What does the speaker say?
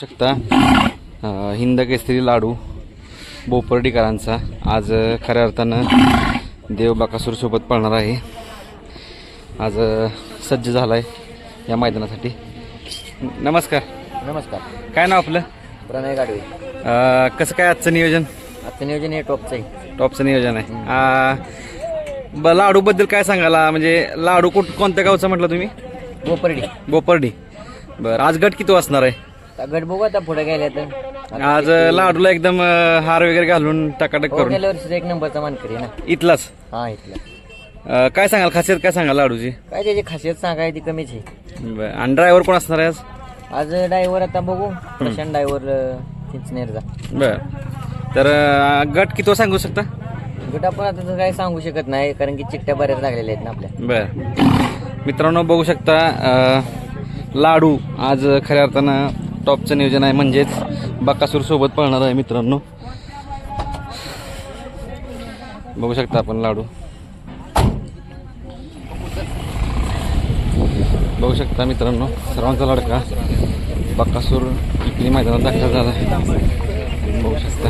शकता. हिंद केसरी लाडू बोपर्डीकरांचा. आज खऱ्या अर्थानं देव बाकासूरसोबत पळणार आहे. आज सज्ज झाला आहे या मैदानासाठी. नमस्कार. नमस्कार. काय नाव आपलं? प्रणय गाडवे. कसं काय आजचं नियोजन? आजचं नियोजन हे टॉपचं आहे. टॉपचं नियोजन आहे. ब लाडूबद्दल काय सांगाला म्हणजे लाडू कुठ कोणत्या गावचा म्हटलं तुम्ही? गोपर्डी बोपर्डी. बरं आज गट किती वाजणार आहे? आता गट बघू आता पुढे गेल्या तर. आज लाडूला एकदम अं, हार वगैरे घालून टाकाटक हो, करून. गेल्या वर्षीचा एक नंबरचा मानकरी आहे ना. इथलाच? हा इथला. अं, काय सांगाल खासियत काय सांगाल लाडूची? काय त्याची खासियत सांगाय ती कमीच आहे. बरं आणि ड्रायव्हर कोण असणार आहे आज? आज ड्रायव्हर आता बघू. प्रशांत ड्रायव्हर चिंचनेरचा. बरं. तर अं, गट किती सांगू शकता? गट आपण आता तसं काही सांगू शकत नाही कारण की चिठ्ठ्या बऱ्याच लागलेल्या आहेत ना आपल्या. बरं. मित्रांनो बघू शकता अं, लाडू आज खऱ्या अर्थानं टॉपचं नियोजन आहे म्हणजेच बकासूर सोबत पळणार आहे मित्रांनो. बघू शकता आपण लाडू. बघू शकता मित्रांनो सर्वांचा लडका बकासूर इकली मैदानात दाखल झाला. आहे बघू शकता.